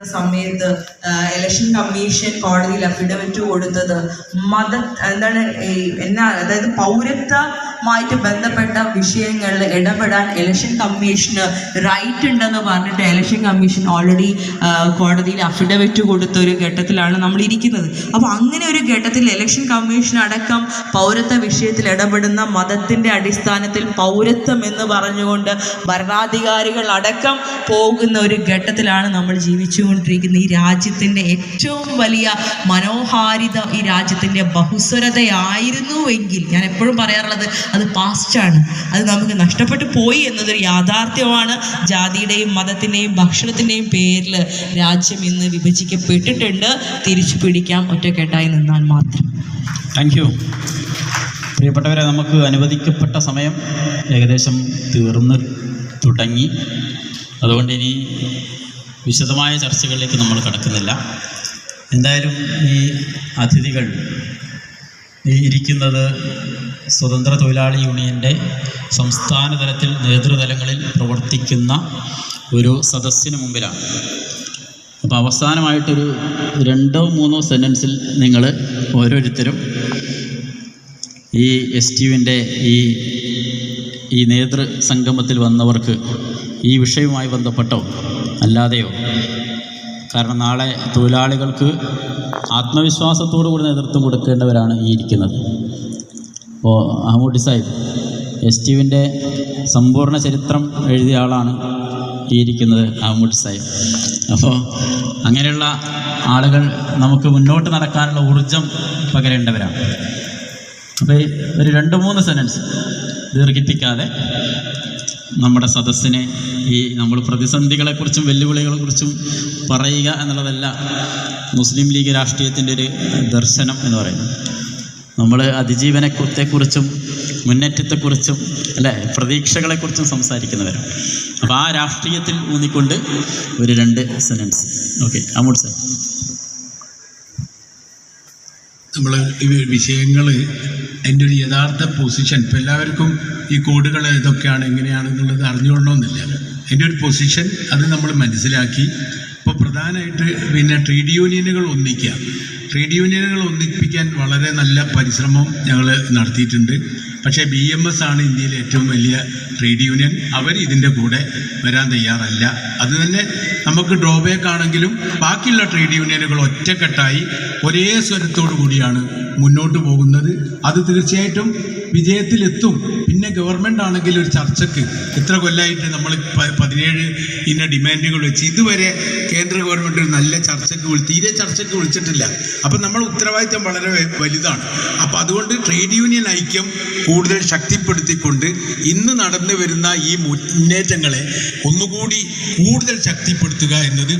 സമയത്ത് election commission കോടതിയിൽ affidavit കൊടുത്തത് മത എന്താണ് എന്നാ അതായത് പൗരത്വമായിട്ട് ബന്ധപ്പെട്ട വിഷയങ്ങളിൽ ഇടപെടാൻ ഇലക്ഷൻ കമ്മീഷന് റൈറ്റ് ഉണ്ടെന്ന് പറഞ്ഞിട്ട് ഇലക്ഷൻ കമ്മീഷൻ ഓൾറെഡി കോടതിയിൽ അഫിഡവിറ്റ് കൊടുത്ത ഒരു ഘട്ടത്തിലാണ് നമ്മൾ ഇരിക്കുന്നത് അപ്പോൾ അങ്ങനെ ഒരു ഘട്ടത്തിൽ ഇലക്ഷൻ കമ്മീഷൻ അടക്കം പൗരത്വ വിഷയത്തിൽ ഇടപെടുന്ന മതത്തിന്റെ അടിസ്ഥാനത്തിൽ പൗരത്വം എന്ന് പറഞ്ഞുകൊണ്ട് ഭരണാധികാരികൾ അടക്കം പോകുന്ന ഒരു ഘട്ടത്തിലാണ് നമ്മൾ ജീവിച്ചുകൊണ്ടിരിക്കുന്നത്. ഈ രാജ്യത്തിന്റെ ഏറ്റവും വലിയ മനോഹാരിത ഈ രാജ്യത്തിന്റെ ബഹുസ്വരതയായിരുന്നുവെങ്കിൽ ഞാൻ എപ്പോഴും പറയാറുള്ളത് അത് പാസ്റ്റാണ് അത് നമുക്ക് നഷ്ടപ്പെട്ടു പോയി എന്നതൊരു യാഥാർത്ഥ്യമാണ് ജാതിയുടെയും മതത്തിന്റെയും ഭക്ഷണത്തിന്റെയും പേരിൽ രാജ്യം ഇന്ന് വിഭജിക്കപ്പെട്ടിട്ടുണ്ട്. തിരിച്ചു പിടിക്കാം. ഒറ്റക്കെട്ടായി നിന്നാൽ മാത്രം. താങ്ക് യു പ്രിയപ്പെട്ടവരെ നമുക്ക് അനുവദിക്കപ്പെട്ട സമയം ഏകദേശം തീർന്ന് തുടങ്ങി. അതുകൊണ്ട് ഇനി വിശദമായ ചർച്ചകളിലേക്ക് നമ്മൾ കടക്കുന്നില്ല. എന്തായാലും ഈ അതിഥികൾ ഈ ഇരിക്കുന്നത് സ്വതന്ത്ര തൊഴിലാളി യൂണിയന്റെ സംസ്ഥാന തലത്തിൽ നേതൃതലങ്ങളിൽ പ്രവർത്തിക്കുന്ന ഒരു സദസ്സിന് മുമ്പിലാണ്. അപ്പോൾ അവസാനമായിട്ടൊരു രണ്ടോ മൂന്നോ സെന്റൻസിൽ നിങ്ങൾ ഓരോരുത്തരും ഈ എസ് ടി യുവിന്റെ ഈ ഈ നേതൃ സംഗമത്തിൽ വന്നവർക്ക് ഈ വിഷയവുമായി ബന്ധപ്പെട്ടോ അല്ലാതെയോ കാരണം നാളെ തൊഴിലാളികൾക്ക് ആത്മവിശ്വാസത്തോടു കൂടി നേതൃത്വം കൊടുക്കേണ്ടവരാണ് ഈ ഇരിക്കുന്നത്. അപ്പോൾ അഹമ്മൂട്ടി സാഹിബ് എസ് ടി യുവിന്റെ സമ്പൂർണ ചരിത്രം എഴുതിയ ആളാണ് ഈ ഇരിക്കുന്നത് അഹമ്മൂട്ടി സാഹിബ്. അപ്പോൾ അങ്ങനെയുള്ള ആളുകൾ നമുക്ക് മുന്നോട്ട് നടക്കാനുള്ള ഊർജം പകരേണ്ടവരാണ്. അപ്പോൾ ഒരു രണ്ട് മൂന്ന് സെന്റൻസ് ദീർഘിപ്പിക്കാതെ നമ്മുടെ സദസ്സിനെ ഈ നമ്മൾ പ്രതിസന്ധികളെക്കുറിച്ചും വെല്ലുവിളികളെക്കുറിച്ചും പറയുക എന്നുള്ളതല്ല. മുസ്ലിം ലീഗ് രാഷ്ട്രീയത്തിന്റെ ഒരു ദർശനം എന്ന് പറയുന്നത്. നമ്മൾ അതിജീവനത്തെക്കുറിച്ചും മുന്നേറ്റത്തെക്കുറിച്ചും അല്ലേ പ്രതീക്ഷകളെക്കുറിച്ചും സംസാരിക്കുന്നവരാണ് അപ്പോൾ ആ രാഷ്ട്രീയത്തിൽ ഊന്നിക്കൊണ്ട് ഒരു രണ്ട് സെന്റൻസ്. Okay അമൂട്ട് sir. നമ്മൾ ഈ വിഷയങ്ങൾ അതിന്റെ ഒരു യഥാർത്ഥ പൊസിഷൻ ഇപ്പം എല്ലാവർക്കും ഈ കോഡുകൾ ഇതൊക്കെയാണ് എങ്ങനെയാണെന്നുള്ളത് അറിഞ്ഞുകൊള്ളണമെന്നില്ല. അതിന്റെ ഒരു പൊസിഷൻ അത് നമ്മൾ മനസ്സിലാക്കി പ്രധാനമായിട്ട് പിന്നെ ട്രേഡ് യൂണിയനുകൾ ഒന്നിക്കുക. ട്രേഡ് യൂണിയനുകൾ ഒന്നിപ്പിക്കാൻ വളരെ നല്ല പരിശ്രമം ഞങ്ങൾ നടത്തിയിട്ടുണ്ട്. പക്ഷേ ബി എം എസ് ആണ് ഇന്ത്യയിലെ ഏറ്റവും വലിയ ട്രേഡ് യൂണിയൻ അവർ ഇതിന്റെ കൂടെ വരാൻ തയ്യാറല്ല. അത് തന്നെ നമുക്ക് ഡ്രോബാക്ക് ആണെങ്കിലും ബാക്കിയുള്ള ട്രേഡ് യൂണിയനുകൾ ഒറ്റക്കെട്ടായി ഒരേ സ്വരത്തോടു കൂടിയാണ് മുന്നോട്ട് പോകുന്നത്. അത് തീർച്ചയായിട്ടും വിജയത്തിലെത്തും. പിന്നെ ഗവൺമെന്റ് ആണെങ്കിൽ ഒരു ചർച്ചയ്ക്ക് ഇത്ര കൊല്ലമായിട്ട് നമ്മൾ പതിനേഴ് ഇന്ന ഡിമാൻഡുകൾ വെച്ച് ഇതുവരെ കേന്ദ്ര ഗവൺമെന്റ് ഒരു നല്ല ചർച്ചയ്ക്ക് വിളി തീരെ ചർച്ചയ്ക്ക് വിളിച്ചിട്ടില്ല. അപ്പം നമ്മൾ ഉത്തരവാദിത്തം വളരെ വലുതാണ്. അപ്പം അതുകൊണ്ട് ട്രേഡ് യൂണിയൻ ഐക്യം കൂടുതൽ ശക്തിപ്പെടുത്തിക്കൊണ്ട് ഇന്ന് നടന്നു വരുന്ന ഈ മുന്നേറ്റങ്ങളെ ഒന്നുകൂടി കൂടുതൽ ശക്തിപ്പെടുത്തുക എന്നത്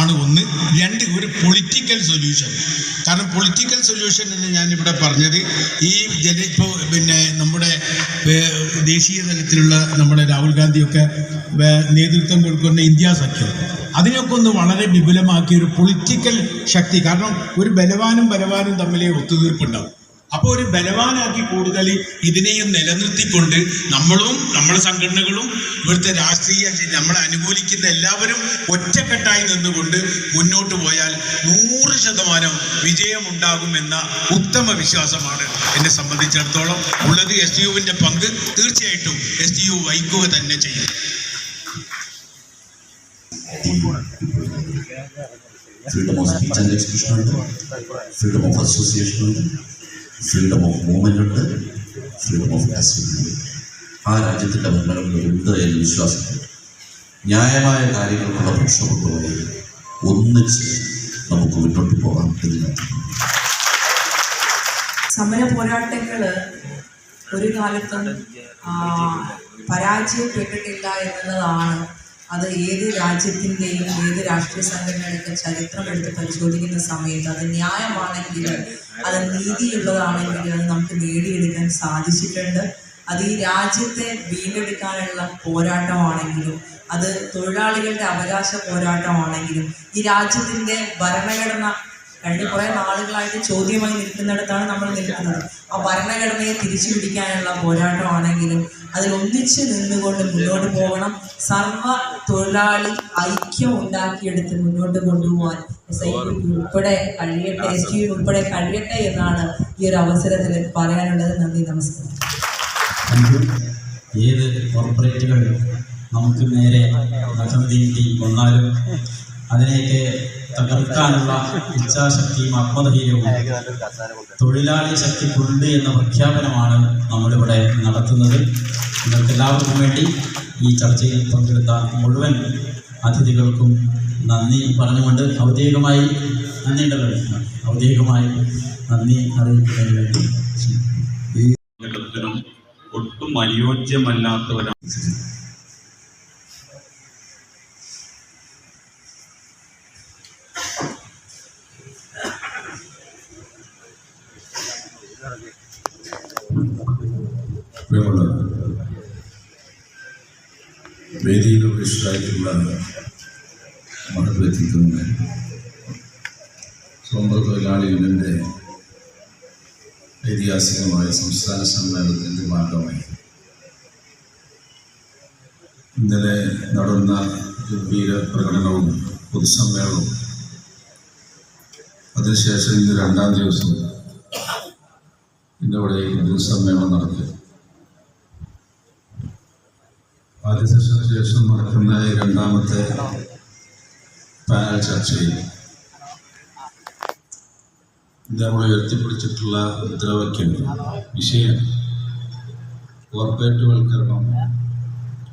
ആണ് ഒന്ന്. രണ്ട് ഒരു പൊളിറ്റിക്കൽ സൊല്യൂഷൻ കാരണം പൊളിറ്റിക്കൽ സൊല്യൂഷൻ എന്ന് ഞാനിവിടെ പറഞ്ഞത് ഈ ജന ഇപ്പോൾ പിന്നെ നമ്മുടെ ദേശീയ തലത്തിലുള്ള നമ്മുടെ രാഹുൽ ഗാന്ധിയൊക്കെ നേതൃത്വം കൊടുക്കുന്ന ഇന്ത്യ സഖ്യം. അതിനൊക്കെ ഒന്ന് വളരെ വിപുലമാക്കിയ ഒരു പൊളിറ്റിക്കൽ ശക്തി. കാരണം ഒരു ബലവാനും ബലവാനും തമ്മിലേ ഒത്തുതീർപ്പുണ്ടാവും. അപ്പോൾ ഒരു ബലവാനാക്കി കൂടുതൽ ഇതിനെയും നിലനിർത്തിക്കൊണ്ട് നമ്മളും നമ്മുടെ സംഘടനകളും ഇവിടുത്തെ രാഷ്ട്രീയ നമ്മളെ അനുകൂലിക്കുന്ന എല്ലാവരും ഒറ്റക്കെട്ടായി നിന്നുകൊണ്ട് മുന്നോട്ട് പോയാൽ നൂറ് ശതമാനം വിജയമുണ്ടാകുമെന്ന ഉത്തമ വിശ്വാസമാണ് എന്നെ സംബന്ധിച്ചിടത്തോളം. ഉള്ളത് എസ് ടി യുവിന്റെ പങ്ക്. തീർച്ചയായിട്ടും എസ് ടി യു വഹിക്കുക തന്നെ ചെയ്യും. Freedom of speech and expression ഉണ്ട്. ഫ്രീഡം ഓഫ് അസോസിയേഷൻ ഉണ്ട്. ഫ്രീഡം ഓഫ് മൂവ്മെന്റ് ഉണ്ട് ഫ്രീഡം ഓഫ് അസംബ്ലി ആ രാജ്യത്തിന്റെ ഭരണഘടന ഉണ്ട് എന്ന് വിശ്വാസമുണ്ട്. ന്യായമായ കാര്യങ്ങൾക്കുള്ള കൊണ്ടുപോയി ഒന്നിച്ച് നമുക്ക് മുന്നോട്ട് പോകാം ഇതിനകത്ത് സമര പോരാട്ടങ്ങൾ ഒരു കാലത്തും പരാജയപ്പെട്ടിട്ടില്ല എന്നുള്ളതാണ് അത് ഏത് രാജ്യത്തിന്റെയും ഏത് രാഷ്ട്രീയ സംഘടനയുടെയൊക്കെ ചരിത്രം എടുത്ത് പരിശോധിക്കുന്ന സമയത്ത് അത് ന്യായമാണെങ്കിൽ അത് നീതിയുള്ളതാണെങ്കിൽ നമുക്ക് നേടിയെടുക്കാൻ സാധിച്ചിട്ടുണ്ട്. അത് ഈ രാജ്യത്തെ വീണ്ടെടുക്കാനുള്ള പോരാട്ടമാണെങ്കിലും അത് തൊഴിലാളികളുടെ അവകാശ പോരാട്ടമാണെങ്കിലും ഈ രാജ്യത്തിന്റെ ഭരണഘടന കഴിഞ്ഞ കുറേ നാളുകളായിട്ട് ചോദ്യമായി നിൽക്കുന്നിടത്താണ് നമ്മൾ നിൽക്കുന്നത്. ആ ഭരണഘടനയെ തിരിച്ചു പിടിക്കാനുള്ള പോരാട്ടമാണെങ്കിലും അതിൽ ഒന്നിച്ച് നിന്നുകൊണ്ട് മുന്നോട്ട് പോകണം. സർവ തൊഴിലാളി ഐക്യം ഉണ്ടാക്കിയെടുത്ത് മുന്നോട്ട് കൊണ്ടുപോകാൻ എസ് ഐ ഉൾപ്പെടെ കഴിയട്ടെ എസ് ടി ഉൾപ്പെടെ കഴിയട്ടെ എന്നാണ് ഈ ഒരു അവസരത്തിൽ പറയാനുള്ളത്. നന്ദി നമസ്കാരം. ഏത് കോർപ്പറേറ്റുകൾ നമുക്ക് നേരെ വന്നാലും തീണ്ടി കൊന്നാലും അതിനെയൊക്കെ തകർക്കാനുള്ള ഇച്ഛാശക്തിയും ആത്മധൈര്യവും തൊഴിലാളി ശക്തിക്കുണ്ട് എന്ന പ്രഖ്യാപനമാണ് നമ്മളിവിടെ നടത്തുന്നത്. നിങ്ങൾക്ക് എല്ലാവർക്കും വേണ്ടി ഈ ചർച്ചയിൽ പങ്കെടുത്ത മുഴുവൻ അതിഥികൾക്കും നന്ദി പറഞ്ഞുകൊണ്ട് ഔദ്യോഗികമായി നന്ദി ഉണ്ടല്ലോ ഔദ്യോഗികമായി നന്ദി അറിയിക്കുന്നതിന് വേണ്ടി. ഒട്ടും അനുയോജ്യമല്ലാത്തവരാണ് വേദിയിൽ മഠത്തിലെത്തിക്കുന്ന സ്വതന്ത്ര തൊഴിലാളി യൂണിയന്റെ ഐതിഹാസികമായ സംസ്ഥാന സമ്മേളനത്തിന്റെ ഭാഗമായി ഇന്നലെ നടന്ന ഗംഭീര പ്രകടനവും പൊതുസമ്മേളനവും. അതിനുശേഷം ഇന്ന് രണ്ടാം ദിവസം ഇന്നിവിടെ പൊതുസമ്മേളനം നടത്തി ആദ്യ സെഷന് ശേഷം നടക്കുന്ന രണ്ടാമത്തെ പാനൽ ചർച്ചയിൽ നമ്മൾ ഉയർത്തിപ്പിടിച്ചിട്ടുള്ള മുദ്രാവാക്യം വിഷയം കോർപ്പറേറ്റുവൽക്കരണം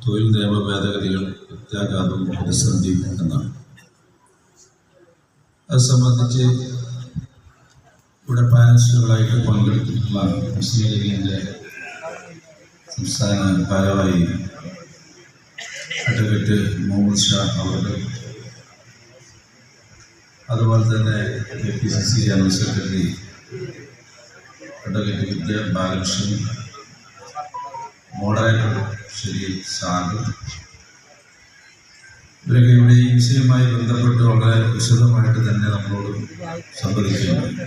തൊഴിൽ നിയമ ഭേദഗതികൾ പ്രത്യാഘാതം പ്രതിസന്ധി എന്നാണ്. അത് സംബന്ധിച്ച് ഇവിടെ പാനലിസ്റ്റുകളായിട്ട് പങ്കെടുത്തിട്ടുള്ള മുസ്ലിം ലീഗിന്റെ സംസ്ഥാന ഭാരവാഹി അഡ്വക്കേറ്റ് മുഹമ്മദ് ഷാ അവർക്ക് അതുപോലെ തന്നെ K P C C general secretary advocate Vidya Balakrishnan moderator Shri Sagar ഇവരൊക്കെ ഇവിടെ ഈ വിഷയവുമായി ബന്ധപ്പെട്ട് വളരെ വിശദമായിട്ട് തന്നെ നമ്മളോട് സംവദിക്കുന്നു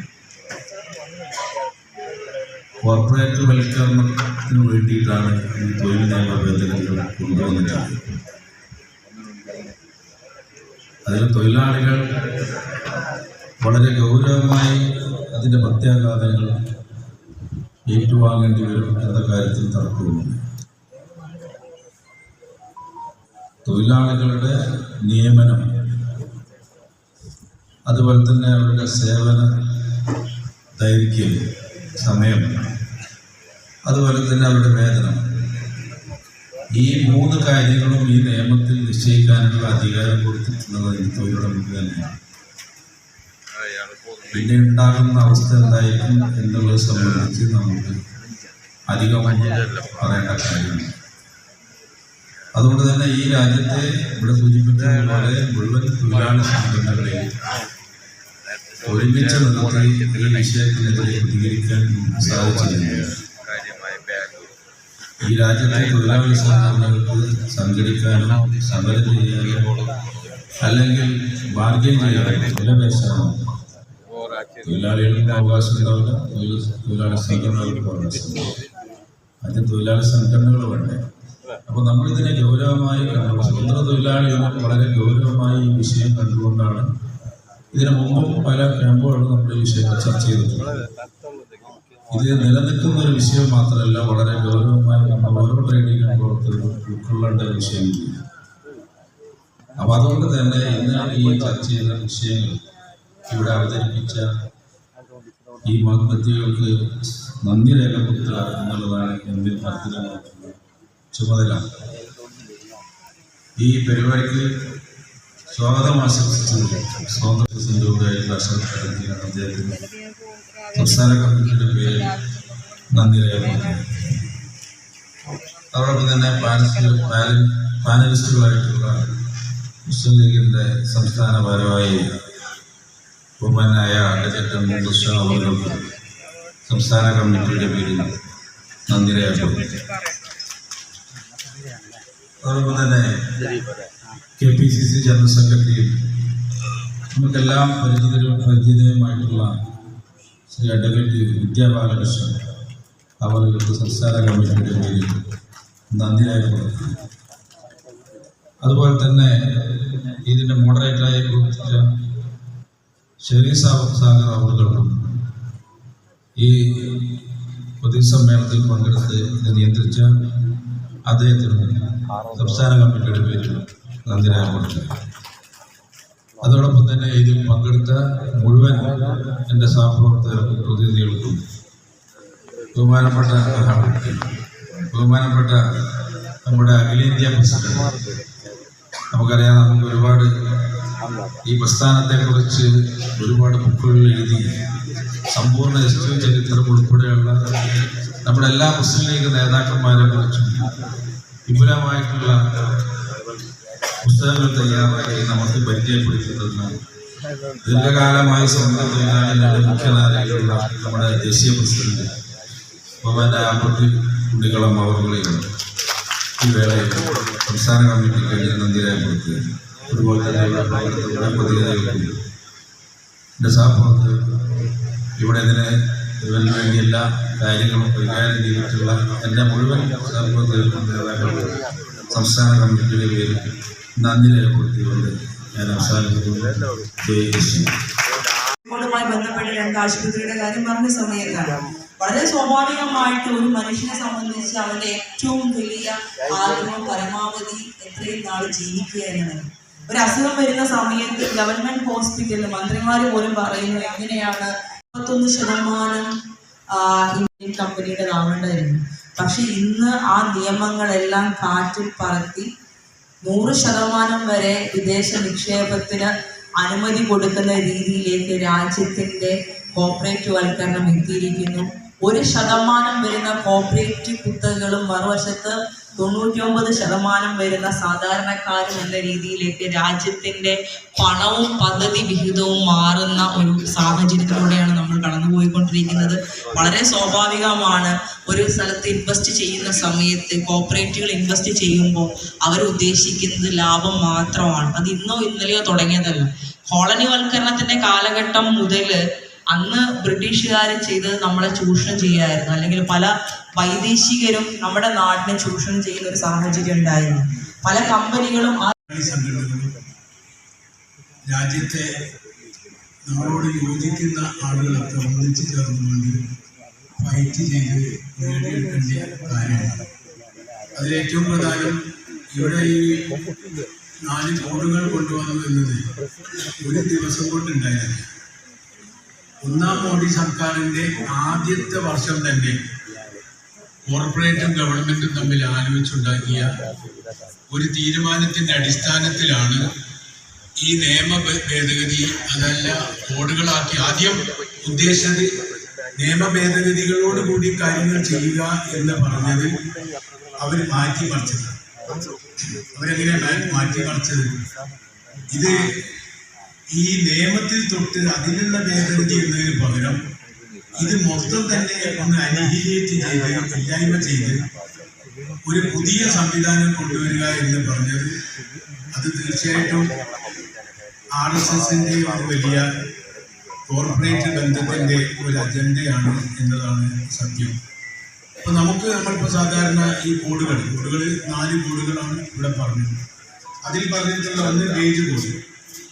കോർപ്പറേറ്റ് വൽക്കരണത്തിന് വേണ്ടിയിട്ടാണ് ഈ തൊഴിൽ നിയമ ഭേദഗതികൾ കൊണ്ടുവന്നിട്ടുള്ളത്. അതിൽ തൊഴിലാളികൾ വളരെ ഗൗരവമായി അതിന്റെ പ്രത്യാഘാതങ്ങൾ ഏറ്റുവാങ്ങേണ്ടി വരും എന്ന കാര്യത്തിൽ തർക്കവുമില്ല. തൊഴിലാളികളുടെ നിയമനം അതുപോലെ തന്നെ അവരുടെ സേവന ദൈർഘ്യം സമയം അതുപോലെ തന്നെ അവരുടെ വേതനം ഈ മൂന്ന് കാര്യങ്ങളും ഈ നിയമത്തിൽ നിശ്ചയിക്കാനുള്ള അധികാരം കൊടുത്തിട്ടുള്ളത് ഈ തൊഴിലുടമയ്ക്ക് തന്നെയാണ്. പിന്നെ ഉണ്ടാകുന്ന അവസ്ഥ എന്തായിരിക്കും എന്നുള്ളത് സംബന്ധിച്ച് നമുക്ക് അധികം പറയേണ്ട കാര്യമാണ് അതുകൊണ്ട് തന്നെ ഈ രാജ്യത്തെ ഇവിടെ സൂചിപ്പിച്ചതുപോലെ മുഴുവൻ തൊഴിലാളി സംഘടനകളെ ഒരുമിച്ച് നിർത്തി ഈ വിഷയത്തിനെതിരെ പ്രതികരിക്കാൻ സാധിച്ചിരുന്നില്ല ഈ രാജ്യത്തെ തൊഴിലാളി സംഘടനകൾക്ക് സംഘടിക്കാനോ സമരം ചെയ്യാനോ അല്ലെങ്കിൽ ബാർഗെയിൻ ചെയ്യാനോ വിലപേശാനോ തൊഴിലാളികൾക്ക് അവകാശം ഉണ്ടാവില്ല തൊഴിലാളി സംഘടനകൾക്ക് അവകാശം. ആദ്യം തൊഴിലാളി സംഘടനകൾ വേണ്ടേ? അപ്പോൾ നമ്മളിതിനെ ഗൗരവമായി സ്വതന്ത്ര തൊഴിലാളികൾ വളരെ ഗൗരവമായി ഈ വിഷയം കണ്ടുകൊണ്ടാണ് ഇതിനു മുമ്പും പല ക്യാമ്പുകളും നമ്മൾ ഈ വിഷയങ്ങൾ ചർച്ച ചെയ്തിട്ടുണ്ട് ഇത് നിലനിൽക്കുന്ന ഒരു വിഷയം മാത്രമല്ല വളരെ ഗൗരവമായി നമ്മൾ ഓരോ ട്രേഡ് യൂണിയൻ ഉൾക്കൊള്ളേണ്ട ഒരു വിഷയം അപ്പൊ അതുകൊണ്ട് തന്നെ ഇന്ന് ഈ ചർച്ച ചെയ്ത വിഷയങ്ങൾ ഇവിടെ അവതരിപ്പിച്ച ഈ മഹത്വത്തികൾക്ക് നന്ദി രേഖപ്പെടുത്തുക എന്നുള്ളതാണ് എന്റെ അർത്ഥമായിട്ടുള്ള ചുമതല. ഈ പരിപാടിക്ക് സ്വാഗതം ആശംസിച്ചത് സ്വാതന്ത്ര്യ പ്രസിഡന്റുമായിട്ടുള്ള അശോക് അദ്ദേഹത്തിന് സംസ്ഥാന കമ്മിറ്റിയുടെ പേരിൽ നന്ദി രേഖപ്പെടുത്തുന്നു അതോടൊപ്പം തന്നെ പാനലിസ്റ്റുകളായിട്ടുള്ള മുസ്ലിം ലീഗിന്റെ സംസ്ഥാന ഭാരവാഹി ബഹുമാനായ അഡ്വക്കേറ്റ് ഷാ അവർക്ക് സംസ്ഥാന കമ്മിറ്റിയുടെ പേരിൽ നന്ദി രേഖപ്പെടുത്തുന്നു അതോടൊപ്പം തന്നെ K P C C general സെക്രട്ടറിയും നമുക്കെല്ലാം പരിചിതരും പരിചിതരുമായിട്ടുള്ള ശ്രീ അഡ്വക്കേറ്റ് വിദ്യാ ബാലകൃഷ്ണൻ. അവർ സംസ്ഥാന കമ്മിറ്റിയുടെ പേരിൽ നന്ദിയായി രേഖപ്പെടുത്തി അതുപോലെ തന്നെ ഇതിന്റെ മോഡറേറ്ററായി പ്രവർത്തിച്ച ഷെരീ സാഗർ അവർക്കും ഈ പൊതുസമ്മേളനത്തിൽ പങ്കെടുത്ത് ഇത് നിയന്ത്രിച്ച അദ്ദേഹത്തിനും സംസ്ഥാന കമ്മിറ്റിയുടെ പേരിൽ നന്ദി രേഖപ്പെടുത്തി അതോടൊപ്പം തന്നെ ഇതിൽ പങ്കെടുത്ത മുഴുവൻ എന്റെ സഹപ്രവർത്തകർക്കും പ്രതിനിധികൾക്കും ബഹുമാനപ്പെട്ട ബഹുമാനപ്പെട്ട നമ്മുടെ അഖിലേന്ത്യാ പ്രസിഡന്റ് നമുക്കറിയാം നമുക്ക് ഒരുപാട് ഈ പ്രസ്ഥാനത്തെക്കുറിച്ച് ഒരുപാട് ബുക്കുകൾ എഴുതി സമ്പൂർണ ഹിസ്റ്ററി ചരിത്രം ഉൾപ്പെടെയുള്ള നമ്മുടെ എല്ലാ മുസ്ലിം ലീഗ് നേതാക്കന്മാരെ കുറിച്ചും വിപുലമായിട്ടുള്ള പുസ്തകങ്ങൾ തയ്യാറാക്കി നമുക്ക് പരിചയപ്പെടുത്തുന്ന ദീർഘകാലമായി സ്വന്തം തൊഴിലാളികളുടെ മുഖ്യധാരകളുള്ള നമ്മുടെ ദേശീയ പ്രസിഡന്റ് ഭവൻ ആമ്പട്ടി കുട്ടികളും അവർകളെയാണ് ഈ വേളയിൽ സംസ്ഥാന കമ്മിറ്റി കഴിഞ്ഞ നന്ദി രേഖപ്പെടുത്തുക അതുപോലെ തന്നെ ഇവിടെ പ്രവർത്തകരുടെ എന്റെ സഹപ്രവർത്തകർ ഇവിടെ ഇതിന് ഇവന് വേണ്ടി എല്ലാ കാര്യങ്ങളും കൈകാര്യം ചെയ്തിട്ടുള്ള എന്റെ മുഴുവൻ സഹപ്രവർത്തകർക്കും നേതാക്കളും സംസ്ഥാന കമ്മിറ്റിയുടെ പേരിൽ നന്ദി രേഖപ്പെടുത്തിക്കൊണ്ട് ഞാൻ അവസാനിപ്പിക്കുന്നു. ജയ് കൃഷ്ണ. കോവിഡുമായി ബന്ധപ്പെട്ട് രണ്ട് ആശുപത്രിയുടെ കാര്യം പറഞ്ഞ സമയത്താണ്. വളരെ സ്വാഭാവികമായിട്ട് ഒരു മനുഷ്യനെ സംബന്ധിച്ച് അവന്റെ ഏറ്റവും വലിയ ആഗ്രഹം പരമാവധി എത്രയും നാൾ ജീവിക്കുക എന്നതാണ്. ഒരു അസുഖം വരുന്ന സമയത്ത് ഗവൺമെന്റ് ഹോസ്പിറ്റലിൽ മന്ത്രിമാർ പോലും പറയുന്നു എങ്ങനെയാണ് മുപ്പത്തൊന്ന് ശതമാനം ഇന്ത്യൻ കമ്പനിയുടേതാവേണ്ടതായിരുന്നു പക്ഷെ ഇന്ന് ആ നിയമങ്ങളെല്ലാം കാറ്റിൽ പറത്തി നൂറ് ശതമാനം വരെ വിദേശ നിക്ഷേപത്തിന് അനുമതി കൊടുക്കുന്ന രീതിയിലേക്ക് രാജ്യത്തിന്റെ കോർപ്പറേറ്റ് വൽക്കരണം എത്തിയിരിക്കുന്നു. ഒരു ശതമാനം വരുന്ന കോപ്പറേറ്റീവ് കുത്തകകളും മറുവശത്ത് തൊണ്ണൂറ്റിയൊമ്പത് ശതമാനം വരുന്ന സാധാരണക്കാരും എന്ന രീതിയിലേക്ക് രാജ്യത്തിന്റെ പണവും പദ്ധതി വിഹിതവും മാറുന്ന ഒരു സാഹചര്യത്തിലൂടെയാണ് നമ്മൾ കടന്നുപോയിക്കൊണ്ടിരിക്കുന്നത്. വളരെ സ്വാഭാവികമാണ്. ഒരു സ്ഥലത്ത് ഇൻവെസ്റ്റ് ചെയ്യുന്ന സമയത്ത് കോപ്പറേറ്റീവുകൾ ഇൻവെസ്റ്റ് ചെയ്യുമ്പോൾ അവർ ഉദ്ദേശിക്കുന്നത് ലാഭം മാത്രമാണ്. അത് ഇന്നോ ഇന്നലെയോ തുടങ്ങിയതല്ല. കോളനിവൽക്കരണത്തിന്റെ കാലഘട്ടം മുതൽ അന്ന് ബ്രിട്ടീഷുകാർ ചെയ്തത് നമ്മളെ ചൂഷണം ചെയ്യായിരുന്നു. അല്ലെങ്കിൽ പല വൈദേശികരും നമ്മുടെ നാടിനെ ചൂഷണം ചെയ്യുന്ന ഒരു സാഹചര്യം ഉണ്ടായിരുന്നു. പല കമ്പനികളും ആ രാജ്യത്തെ നമ്മളോട് യോജിക്കുന്ന ആളുകളൊക്കെ ഒന്നിച്ചു ചേർന്നുകൊണ്ട് ഫൈറ്റ് ചെയ്ത് നേടിയെടുക്കേണ്ട കാര്യമാണ്. അതിലേറ്റവും പ്രധാനം ഇവിടെ ഈ നാല് കോടുകൾ കൊണ്ടുവന്നു എന്നത് ഒരു ദിവസം കൊണ്ടുണ്ടായിരുന്നു ഒന്നാം മോഡി സർക്കാരിന്റെ ആദ്യത്തെ വർഷം തന്നെ കോർപ്പറേറ്റും ഗവൺമെന്റും തമ്മിൽ ആലോചിച്ചുണ്ടാക്കിയ ഒരു തീരുമാനത്തിന്റെ അടിസ്ഥാനത്തിലാണ് ഈ നിയമ ഭേദഗതി അതല്ല കോഡുകളാക്കി ആദ്യം ഉദ്ദേശിച്ചത് നിയമ ഭേദഗതികളോട് കൂടി കാര്യങ്ങൾ ചെയ്യുക എന്ന് പറഞ്ഞത് അവർ മാറ്റിമറിച്ചത് അവരെങ്ങനെയാണ് മാറ്റി മാറ്റിമറിച്ചത്? ഇത് ഈ നിയമത്തിൽ തൊട്ട് അതിനുള്ള ഭേദഗതി എന്നതിന് പകരം ഇത് മൊത്തം തന്നെ ഒന്ന് അനിഹിലേറ്റ് ചെയ്ത് ഇല്ലായ്മ ചെയ്ത് ഒരു പുതിയ സംവിധാനം കൊണ്ടുവരിക എന്ന് പറഞ്ഞത് അത് തീർച്ചയായിട്ടും ആർ എസ് എസിന്റെ ഒരു വലിയ കോർപ്പറേറ്റ് ബന്ധത്തിന്റെ ഒരു അജണ്ടയാണ് എന്നതാണ് സത്യം. അപ്പൊ നമുക്ക് നമ്മളിപ്പോ സാധാരണ ഈ കോഡുകൾ കോഡുകൾ നാല് കോഡുകളാണ് ഇവിടെ പറഞ്ഞത്. അതിൽ പറഞ്ഞിട്ടുള്ള ഒന്ന് വേജ് കോഡ്.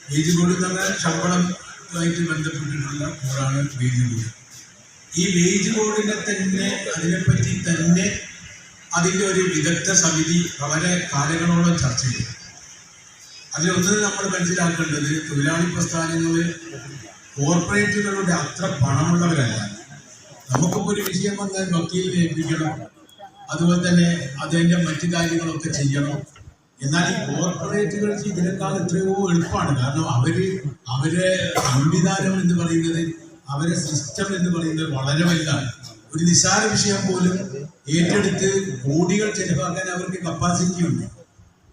വേജ് കൂടി എന്ന് പറഞ്ഞാൽ ശമ്പളമായിട്ട് ബന്ധപ്പെട്ടിട്ടുള്ള കോഡാണ് വേജ് ബോർഡ് ഈ വേജ് ബോർഡിനെ തന്നെ അതിനെപ്പറ്റി തന്നെ അതിന്റെ ഒരു വിദഗ്ധ സമിതി വളരെ കാലങ്ങളോളം ചർച്ച ചെയ്തു. അതിലൊന്ന് നമ്മൾ മനസ്സിലാക്കേണ്ടത് തൊഴിലാളി പ്രസ്ഥാനങ്ങൾ കോർപ്പറേറ്റുകളുടെ അത്ര പണമുള്ളവരല്ല. നമുക്കിപ്പോൾ ഒരു വിഷയം വന്നാൽ വക്കീലിനെ ഏൽപ്പിക്കണം അതുപോലെ തന്നെ അതിന്റെ മറ്റു കാര്യങ്ങളൊക്കെ ചെയ്യണം എന്നാൽ ഈ കോർപ്പറേറ്റുകൾ ഇതിനേക്കാൾ എത്രയോ എളുപ്പമാണ്. കാരണം അവർ അവരെ സംവിധാനം എന്ന് പറയുന്നത് അവരെ സിസ്റ്റം എന്ന് പറയുന്നത് വളരെ വലുതാണ്. ഒരു നിസാര വിഷയം പോലും ഏറ്റെടുത്ത് കോടികൾ ചെലവാക്കാൻ അവർക്ക് കപ്പാസിറ്റി ഉണ്ട്.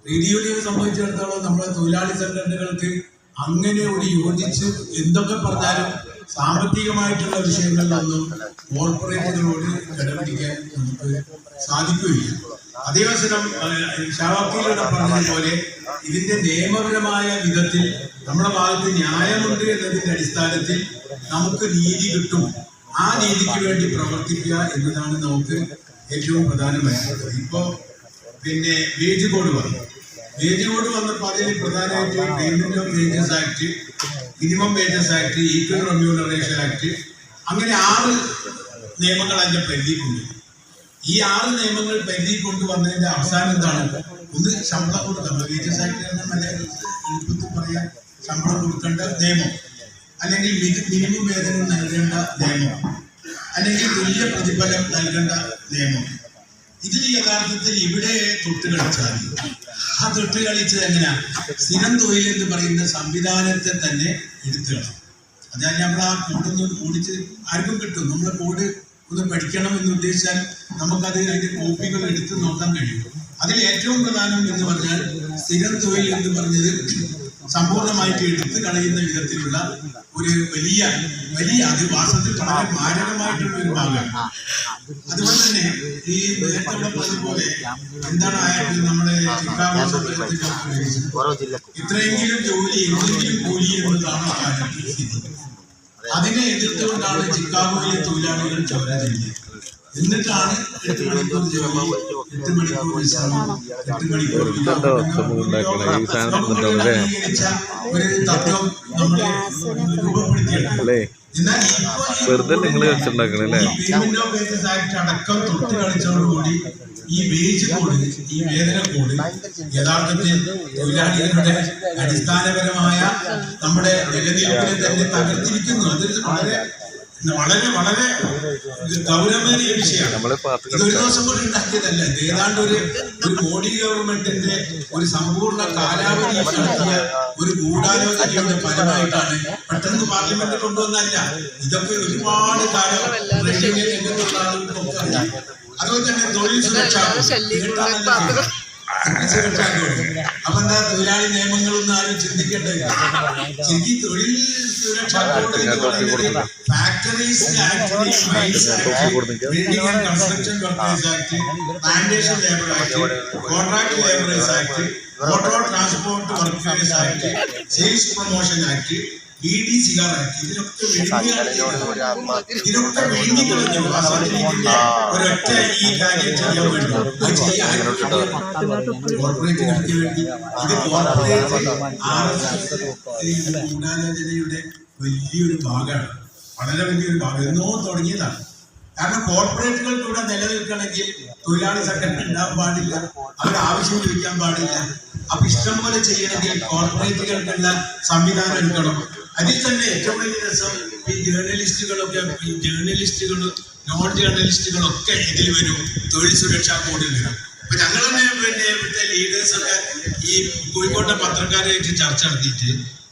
റേഡിയോയിലെ സംബന്ധിച്ചിടത്തോളം നമ്മുടെ തൊഴിലാളി സംഘടനകൾക്ക് അങ്ങനെ ഒരു യോജിച്ച് എന്തൊക്കെ പറഞ്ഞാലും സാമ്പത്തികമായിട്ടുള്ള വിഷയങ്ങളിലൊന്നും കോർപ്പറേറ്റുകളോട് ഇടപെടിക്കാൻ നമുക്ക് സാധിക്കുകയില്ല. അതേവസരം ഷാവാക്കിയിലൂടെ പറഞ്ഞതുപോലെ ഇതിന്റെ നിയമപരമായ വിധത്തിൽ നമ്മുടെ ഭാഗത്ത് ന്യായമുണ്ട് എന്നതിന്റെ അടിസ്ഥാനത്തിൽ നമുക്ക് നീതി കിട്ടും. ആ നീതിക്ക് വേണ്ടി പ്രവർത്തിക്കുക എന്നതാണ് നമുക്ക് ഏറ്റവും പ്രധാനമായിട്ടുള്ളത്. ഇപ്പോ പിന്നെ വേജ് കോഡ് വന്നു. വേജ് കോഡ് വന്നപ്പോൾ അതിൽ പ്രധാനമായിട്ട് payment of wages act minimum wages act equal remuneration act അങ്ങനെ ആറ് നിയമങ്ങൾ അതിന്റെ പരിധിക്കുണ്ട് ഈ ആറ് നിയമങ്ങൾ പരിധി കൊണ്ടുവന്നതിന്റെ അവസാനം എന്താണ്? ഒന്ന് ശമ്പളം കൊടുക്കണം. വേജസ് ആക്ട് മലയാളത്തിൽ പറയാൻ ശമ്പളം കൊടുക്കേണ്ട നിയമം. അല്ലെങ്കിൽ മിനി- മിനിമം വേതനം നൽകേണ്ട നിയമം. അല്ലെങ്കിൽ തുല്യ പ്രതിഫലം നൽകേണ്ട നിയമം. ഇതിൽ യഥാർത്ഥത്തിൽ ഇവിടെ തൊട്ട് കളിച്ചാൽ ആ തൊട്ട് കളിച്ചത് എങ്ങനെയാ? സ്ഥിരം തൊഴിൽ എന്ന് പറയുന്ന സംവിധാനത്തെ തന്നെ എടുത്തിടണം അതായത് നമ്മൾ ആ കൂടുന്നു ഓടിച്ച് ആർക്കും കിട്ടും. നമ്മൾ കോഡ് ഒന്ന് പഠിക്കണം എന്ന് ഉദ്ദേശിച്ചാൽ നമുക്കത് അതിന്റെ കോപ്പികൾ എടുത്ത് നോക്കാൻ കഴിയും. അതിൽ ഏറ്റവും പ്രധാനം എന്ന് പറഞ്ഞാൽ സ്ഥിരം തൊഴിൽ എന്ന് പറഞ്ഞത് സമ്പൂർണമായിട്ട് എടുത്തു കളയുന്ന വിധത്തിലുള്ള ഒരു വലിയ വലിയ അത് വാസത്തിൽ വളരെ മാരകമായിട്ടുള്ള ഒരു ഭാഗമാണ് അതുപോലെ തന്നെ ഈ നേരത്തെ പറഞ്ഞതുപോലെ എന്താണ് ആയത് നമ്മുടെ ഇത്രയെങ്കിലും ജോലി എന്തെങ്കിലും കൂലി എന്നതാണ് സ്ഥിതി അതിനെ എതിർത്തുകൊണ്ടാണ് ചിക്കാഗോയിലെ തൊഴിലാളികൾ ചെയ്യുന്നത് എന്നിട്ടാണ് എട്ട് മണിക്കൂർ ജോലി എട്ട് മണിക്കൂർ വിശ്രമം എട്ട് മണിക്കൂർ ഒരു തത്വം നമ്മൾ രൂപപ്പെടുത്തിയിട്ടുണ്ട്. വെറുതെ നിങ്ങൾ കളിച്ചിട്ടുണ്ടാക്കണല്ലേ അടക്കം തൊട്ട് കളിച്ചതോടുകൂടി ഈ വേജ് കോഡ് ഈ വേതന കോഡ് യഥാർത്ഥത്തിൽ തൊഴിലാളികളുടെ അടിസ്ഥാനപരമായ നമ്മുടെ നിലനിൽപ്പിനെ തന്നെ തകർത്തിരിക്കുന്നു. അത് വളരെ വളരെ വളരെ ഗൗരവമേറിയ വിഷയമാണ്. ഇതൊരു ദിവസം കൊണ്ട് ഉണ്ടാക്കിയതല്ല. ഇത് ഏതാണ്ട് ഒരു ഒരു മോഡി ഗവൺമെന്റിന്റെ ഒരു സമ്പൂർണ കാലാവധി നടത്തിയ ഒരു ഗൂഢാലോചനയുടെ ഫലമായിട്ടാണ് പെട്ടെന്ന് പാർലമെന്റിൽ കൊണ്ടുവന്നല്ല ഇതൊക്കെ ഒരുപാട് കാലം ട്രേഡിംഗ് രംഗത്തുള്ള ആളുകൾക്കൊക്കെ അറിയാം. അതുപോലെ തന്നെ തൊഴിൽ സുരക്ഷ അപ്പൊ എന്താ തൊഴിലാളി നിയമങ്ങളൊന്നും ആരും ചിന്തിക്കട്ടെ ശരിക്കും തൊഴിൽ സുരക്ഷാ factories act building and construction workers act plantation labour act contract labourers act motor transport workers act sales promotion act വിഴുങ്ങിക്കളഞ്ഞു ഒരൊറ്റ ഈ കാര്യം ചെയ്യാൻ വേണ്ടി. അത് ചെയ്യാൻ വേണ്ടി. ഇത് കോർപ്പറേറ്റ് ആർ ഗൂഢാലോചനയുടെ വലിയൊരു ഭാഗമാണ്. വളരെ വലിയൊരു ഭാഗം. എന്നോ തുടങ്ങിയതാണ്. കാരണം കോർപ്പറേറ്റുകൾക്ക് ഇവിടെ നിലനിൽക്കണമെങ്കിൽ തൊഴിലാളി സംഘടന ഉണ്ടാകാൻ പാടില്ല. അവരുടെ ആവശ്യം ചോദിക്കാൻ പാടില്ല. അപ്പൊ ഇഷ്ടം പോലെ ചെയ്യണമെങ്കിൽ കോർപ്പറേറ്റുകൾക്കുള്ള സംവിധാനം എടുക്കണം. അതിൽ തന്നെ ഏറ്റവും വലിയ രസം ഈ ജേർണലിസ്റ്റുകളൊക്കെ ഈ ജേർണലിസ്റ്റുകൾ നോൺ ജേർണലിസ്റ്റുകളൊക്കെ ഇതിൽ വരും. തൊഴിൽ സുരക്ഷാ ബോർഡിൽ വരും. അപ്പൊ ഞങ്ങൾ തന്നെ പിന്നെ ഇവിടുത്തെ ലീഡേഴ്സൊക്കെ ഈ കോഴിക്കോട്ടെ പത്രക്കാരായിട്ട് ചർച്ച നടത്തിയിട്ട്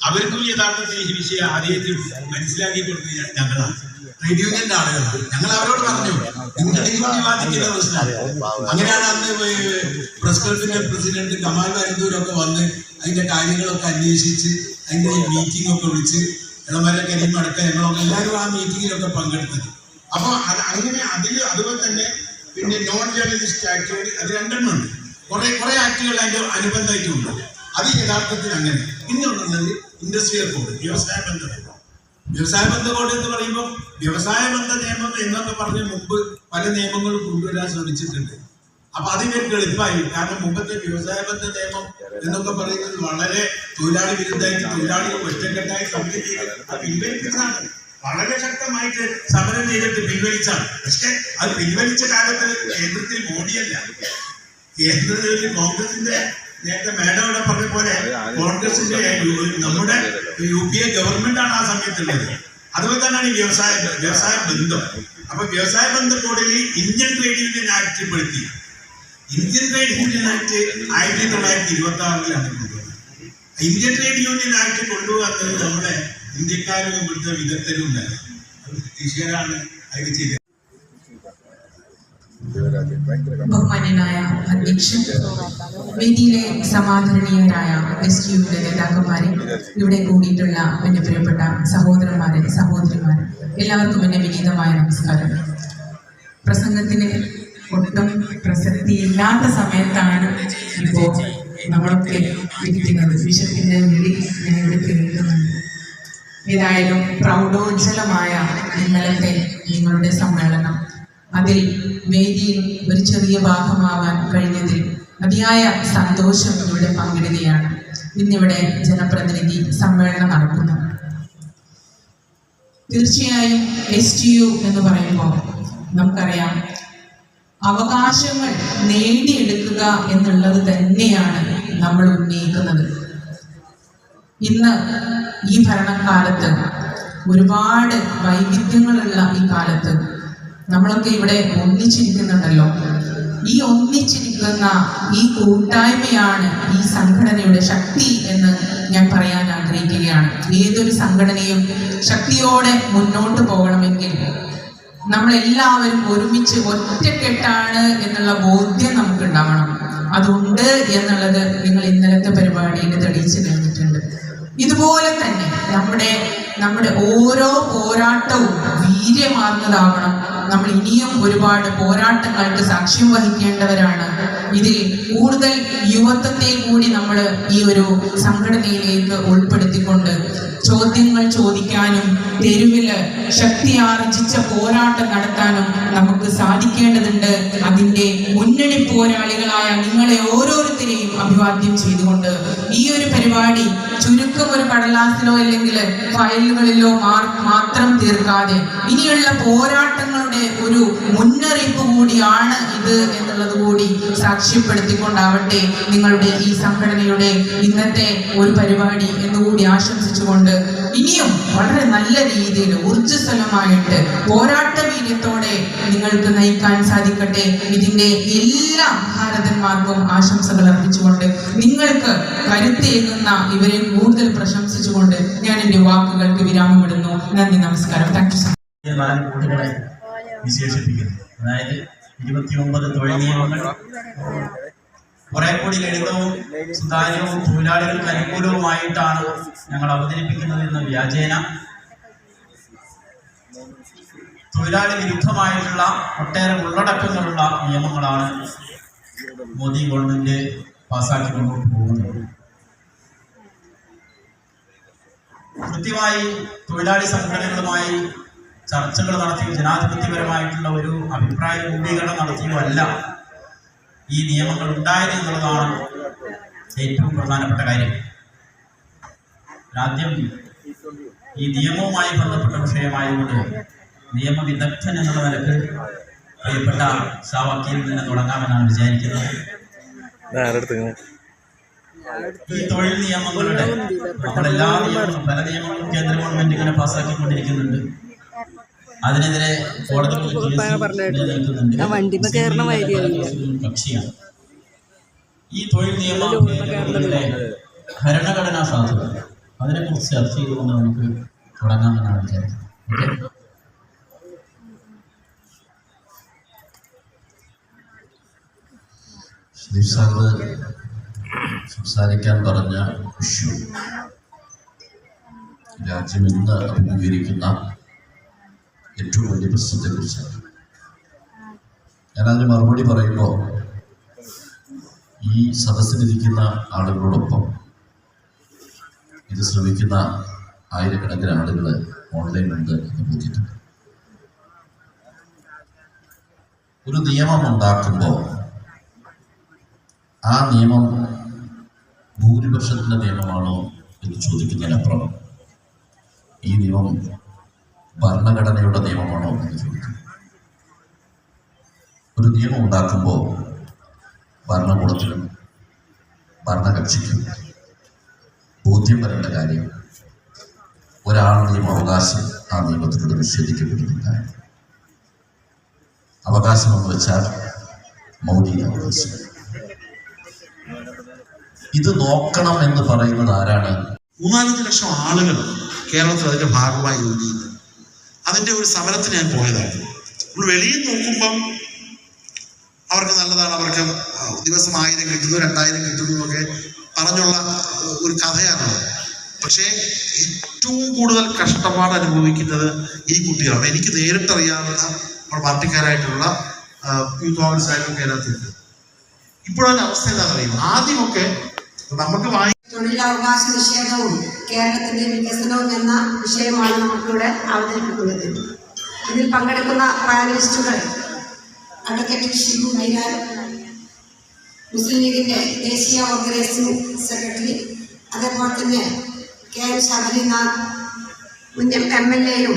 അവർക്കും യഥാർത്ഥത്തിൽ ഈ വിഷയം ആദ്യമായിട്ട് മനസ്സിലാക്കി കൊടുക്കുന്നത് ഞങ്ങളാണ്. ട്രേഡ് യൂണിയന്റെ ആളുകളാണ്. ഞങ്ങൾ അവരോട് പറഞ്ഞു നിങ്ങൾ യൂണിയൻ വാദിക്കുന്ന പ്രശ്നമാണ് അങ്ങനെയാണ് അന്ന് പ്രസ് ക്ലബിന്റെ പ്രസിഡന്റ് കമാൽ വരന്തൂരൊക്കെ വന്ന് അതിന്റെ കാര്യങ്ങളൊക്കെ അന്വേഷിച്ച് അതിന്റെ മീറ്റിംഗ് ഒക്കെ വിളിച്ച് ഇളമര കരീം അടക്കം ഞങ്ങളൊക്കെ എല്ലാവരും ആ മീറ്റിങ്ങിലൊക്കെ പങ്കെടുത്തത്. അപ്പൊ അത് അങ്ങനെ അതിൽ അതുപോലെ തന്നെ പിന്നെ നോൺ ജേർണലിസ്റ്റ് ആക്ടിവിറ്റി അത് രണ്ടെണ്ണം ഉണ്ട്. കുറെ കുറെ ആക്ടുകൾ അതിന്റെ അനുബന്ധമായിട്ടുണ്ട്. അത് യഥാർത്ഥത്തിൽ അങ്ങനെ. പിന്നെ ഉള്ളത് ഇൻഡസ്ട്രിയൽ കോഡ് വ്യവസായ ബന്ധ. നിയമം വ്യവസായ ബന്ധ കോഡ് എന്ന് പറയുമ്പോൾ വ്യവസായ ബന്ധ നിയമം എന്നൊക്കെ പറഞ്ഞ് മുമ്പ് പല നിയമങ്ങളും കൊണ്ടുവരാൻ ശ്രമിച്ചിട്ടുണ്ട്. അപ്പൊ അത് ഇവർക്ക് എളുപ്പമായി. കാരണം മുമ്പത്തെ വ്യവസായ ബന്ധ നിയമം എന്നൊക്കെ പറയുന്നത് വളരെ തൊഴിലാളി വിരുദ്ധമായിട്ട് തൊഴിലാളികൾ ഒറ്റക്കെട്ടായി സമരം വളരെ ശക്തമായിട്ട് സമരം ചെയ്തിട്ട് പിൻവലിച്ചാണ്. പക്ഷെ അത് പിൻവലിച്ച കാലത്ത് കേന്ദ്രത്തിൽ മോഡിയല്ല കേന്ദ്രത്തിൽ കോൺഗ്രസിന്റെ നേരത്തെ മേഡം ഇവിടെ പറഞ്ഞ പോലെ കോൺഗ്രസിന്റെ നമ്മുടെ യു പി എ ഗവൺമെന്റ് ആണ് ആ സമയത്തുള്ളത്. അതുപോലെ തന്നെയാണ് വ്യവസായ വ്യവസായ ബന്ധം. അപ്പൊ വ്യവസായ ബന്ധം കോഡിൽ Indian trade union Indian trade union act ആയിരത്തി തൊള്ളായിരത്തി ഇരുപത്തി ആറിലാണ് കൊണ്ടുവന്നത് ഇന്ത്യൻ ട്രേഡ് യൂണിയൻ ആക്ട് കൊണ്ടുവന്നത് നമ്മുടെ ഇന്ത്യക്കാരും ഇവിടുത്തെ വിദഗ്ധരും ഉണ്ടായിരുന്നു ബ്രിട്ടീഷുകാരാണ് അത് ചെയ്തത്. ബഹുമാന്യനായ അധ്യക്ഷൻ വേദിയിലെ സമാദരണീയരായ എസ് ടി യുടെ നേതാക്കന്മാരെ ഇവിടെ കൂടിയിട്ടുള്ള എന്റെ പ്രിയപ്പെട്ട സഹോദരന്മാരെ സഹോദരിമാരെ എല്ലാവർക്കും എന്റെ വിനീതമായ നമസ്കാരം. പ്രസംഗത്തിന് ഒട്ടും പ്രസക്തിയില്ലാത്ത സമയത്താണ് ഇപ്പോൾ നമ്മളൊക്കെ ഇരിക്കുന്നത് വിശപ്പിന്റെ വിളി ഞാൻ ഇവിടെ കേൾക്കുന്നുണ്ട്. ഏതായാലും പ്രൗഢോജ്വലമായ ഇന്നലത്തെ നിങ്ങളുടെ സമ്മേളനം. അതിൽ വേദിയിൽ ഒരു ചെറിയ ഭാഗമാവാൻ കഴിഞ്ഞതിൽ അതിയായ സന്തോഷം ഇവിടെ പങ്കിടുകയാണ്. ഇന്നിവിടെ ജനപ്രതിനിധി സമ്മേളനം നടക്കുന്നു. തീർച്ചയായും എസ് ടി യു എന്ന് പറയുമ്പോൾ നമുക്കറിയാം അവകാശങ്ങൾ നേടിയെടുക്കുക എന്നുള്ളത് തന്നെയാണ് നമ്മൾ ഉന്നയിക്കുന്നത്. ഇന്ന് ഈ ഭരണകാലത്ത് ഒരുപാട് വൈവിധ്യങ്ങളുള്ള ഈ കാലത്ത് നമ്മളൊക്കെ ഇവിടെ ഒന്നിച്ചിരിക്കുന്നുണ്ടല്ലോ. ഈ ഒന്നിച്ചിരിക്കുന്ന ഈ കൂട്ടായ്മയാണ് ഈ സംഘടനയുടെ ശക്തി എന്ന് ഞാൻ പറയാൻ ആഗ്രഹിക്കുകയാണ്. ഏതൊരു സംഘടനയും ശക്തിയോടെ മുന്നോട്ട് പോകണമെങ്കിൽ നമ്മളെല്ലാവരും ഒരുമിച്ച് ഒറ്റക്കെട്ടാണ് എന്നുള്ള ബോധ്യം നമുക്ക് ഉണ്ടാവണം അതുണ്ട് എന്നുള്ളത് നിങ്ങൾ ഇന്നലത്തെ പരിപാടിയിൽ തെളിയിച്ചു കഴിഞ്ഞിട്ടുണ്ട്. ഇതുപോലെ തന്നെ നമ്മുടെ നമ്മുടെ ഓരോ പോരാട്ടവും വീര്യമാർന്നതാവണം. നമ്മൾ ഇനിയും ഒരുപാട് പോരാട്ടങ്ങൾക്ക് സാക്ഷ്യം വഹിക്കേണ്ടവരാണ്. ഇതിൽ കൂടുതൽ യുവത്വത്തെ കൂടി നമ്മൾ ഈ ഒരു സംഘടനയിലേക്ക് ഉൾപ്പെടുത്തിക്കൊണ്ട് ചോദ്യങ്ങൾ ചോദിക്കാനും തെരുവിൽ ശക്തി ആർജിച്ച പോരാട്ടം നടത്താനും നമുക്ക് സാധിക്കേണ്ടതുണ്ട്. അതിന്റെ മുന്നണി പോരാളികളായ നിങ്ങളെ ഓരോരുത്തരെയും അഭിവാദ്യം ചെയ്തുകൊണ്ട് ഈ ഒരു പരിപാടി ചുരുക്കം ഒരു കടലാസിലോ അല്ലെങ്കിൽ ഫയലുകളിലോ മാത്രം തീർക്കാതെ ഇനിയുള്ള പോരാട്ടങ്ങളുടെ ഒരു മുന്നറിയിപ്പ് കൂടിയാണ് ഇത് എന്നുള്ളത് കൂടി സാക്ഷ്യപ്പെടുത്തിക്കൊണ്ടാവട്ടെ നിങ്ങളുടെ ഈ സംഘടനയുടെ ഇന്നത്തെ ഒരു പരിപാടി എന്നുകൂടി ആശംസിച്ചുകൊണ്ട് ഇനിയും വളരെ നല്ല രീതിയിൽ ഊർജസ്വലമായിട്ട് പോരാട്ട വീര്യത്തോടെ നിങ്ങൾക്ക് നയിക്കാൻ സാധിക്കട്ടെ. ഇതിന്റെ എല്ലാ ഭാരതന്മാർക്കും ആശംസകൾ അർപ്പിച്ചുകൊണ്ട് നിങ്ങൾക്ക് കരുത്തേകുന്ന ഇവരെ കൂടുതൽ പ്രശംസിച്ചുകൊണ്ട് ഞാൻ എന്റെ വാക്കുകൾക്ക് വിരാമമിടുന്നു. നന്ദി നമസ്കാരം. താങ്ക് യു സോ വിശേഷിപ്പിക്കുന്നു. അതായത് ഇരുപത്തിയൊമ്പത് തൊഴിൽ നിയമങ്ങൾ കുറെ കൂടി ലളിതവും സുതാര്യവും തൊഴിലാളികൾക്ക് അനുകൂലവുമായിട്ടാണ് ഞങ്ങൾ അവതരിപ്പിക്കുന്നത് എന്ന വ്യാജേന. തൊഴിലാളി വിരുദ്ധമായിട്ടുള്ള ഒട്ടേറെ ഉള്ളടക്കങ്ങളുള്ള നിയമങ്ങളാണ് മോദി ഗവൺമെന്റ് പാസാക്കി മുന്നോട്ട് പോകുന്നത്. കൃത്യമായി തൊഴിലാളി സംഘടനകളുമായി ചർച്ചകൾ നടത്തിയും ജനാധിപത്യപരമായിട്ടുള്ള ഒരു അഭിപ്രായ രൂപീകരണം നടത്തിയോ അല്ല ഈ നിയമങ്ങൾ ഉണ്ടായത് എന്നുള്ളതാണ് ഏറ്റവും പ്രധാനപ്പെട്ട കാര്യം. ആദ്യം ഈ നിയമവുമായി ബന്ധപ്പെട്ട വിഷയമായതുകൊണ്ട് നിയമവിദഗ്ധൻ എന്നുള്ള നിലയ്ക്ക് പ്രിയപ്പെട്ട ഷാ തന്നെ തുടങ്ങാമെന്നാണ് വിചാരിക്കുന്നത്. ഈ തൊഴിൽ നിയമങ്ങളുടെ നമ്മളെല്ലാ നിയമങ്ങളും പല നിയമങ്ങളും കേന്ദ്ര ഗവൺമെന്റ് ഇങ്ങനെ പാസ്സാക്കിക്കൊണ്ടിരിക്കുന്നുണ്ട്. അതിനെതിരെ. കക്ഷിയാണ്. ഈ തൊഴിൽ നിയമ ഭരണഘടനാ സാധുത അതിനെക്കുറിച്ച് ചർച്ച ചെയ്തുകൊണ്ട് നമുക്ക് തുടങ്ങാമെന്നാണ് വിചാരിക്കുന്നത് സാറ് സംസാരിക്കാൻ പറഞ്ഞ ഇഷ്യൂ. രാജ്യം ഇന്ന് അഭിമുഖീകരിക്കുന്ന ഏറ്റവും വലിയ പ്രശ്നത്തെ കുറിച്ചാണ് ഞാനതിന് മറുപടി പറയുമ്പോൾ ഈ സദസ്സിലിരിക്കുന്ന ആളുകളോടൊപ്പം ഇത് ശ്രമിക്കുന്ന ആയിരക്കണക്കിന് ആളുകൾ ഓൺലൈനുണ്ട് എന്ന് ബോധ്യത്തിട്ടുണ്ട് ഒരു നിയമം ഉണ്ടാക്കുമ്പോൾ ആ നിയമം ഭൂരിപക്ഷത്തിന്റെ നിയമമാണോ എന്ന് ചോദിക്കുന്നതിനപ്പുറം ഈ നിയമം ഭരണഘടനയുടെ നിയമമാണോ എന്ന് ചോദിച്ചു ഒരു നിയമം ഉണ്ടാക്കുമ്പോൾ ഭരണകൂടത്തിനും ഭരണകക്ഷിക്കും ബോധ്യം വരേണ്ട കാര്യം ഒരാളുടെയും അവകാശം ആ നിയമത്തിലൂടെ നിഷേധിക്കപ്പെടുന്നില്ല. അവകാശം എന്ന് വെച്ചാൽ മൗലിക അവകാശം. ഇത് നോക്കണം എന്ന് പറയുന്നത് ആരാണ്? മൂന്നാലഞ്ച് ലക്ഷം ആളുകൾ കേരളത്തിൽ അതിന്റെ ഭാഗമായി ജോലി അതിന്റെ ഒരു സമരത്തിന് ഞാൻ പോയതായിരുന്നു നമ്മൾ വെളിയിൽ നോക്കുമ്പം അവർക്ക് നല്ലതാണ് അവർക്ക് ദിവസം ആയിരം കിട്ടുന്നു രണ്ടായിരം കിട്ടുന്നു ഒക്കെ പറഞ്ഞുള്ള ഒരു കഥയാണ് പക്ഷേ ഏറ്റവും കൂടുതൽ കഷ്ടപ്പാട് അനുഭവിക്കുന്നത് ഈ കുട്ടികളാണ് എനിക്ക് നേരിട്ടറിയാവുന്ന നമ്മുടെ പാർട്ടിക്കാരായിട്ടുള്ള യൂത്ത് കോൺഗ്രസ് ആയാലും കേരളത്തിലുണ്ട് ഇപ്പോഴൊരു അവസ്ഥ എന്താണെന്ന് അറിയുമോ ആദ്യമൊക്കെ നമുക്ക് വായി തൊഴിലവകാശ നിഷേധവും കേരളത്തിന്റെ വികസനവും എന്ന വിഷയമാണ് നമുക്കിവിടെ അവതരിപ്പിക്കുന്നത്. ഇതിൽ പങ്കെടുക്കുന്ന പാനലിസ്റ്റുകൾ അഡ്വക്കേറ്റ് ഷിബു മൈലാൻ മുസ്ലിം ലീഗിന്റെ ദേശീയ ഓർഗനൈസിംഗ് സെക്രട്ടറി അതേപോലെ തന്നെ കെ എൻ ശബരിനാഥ് മുൻ എം എൽ എയും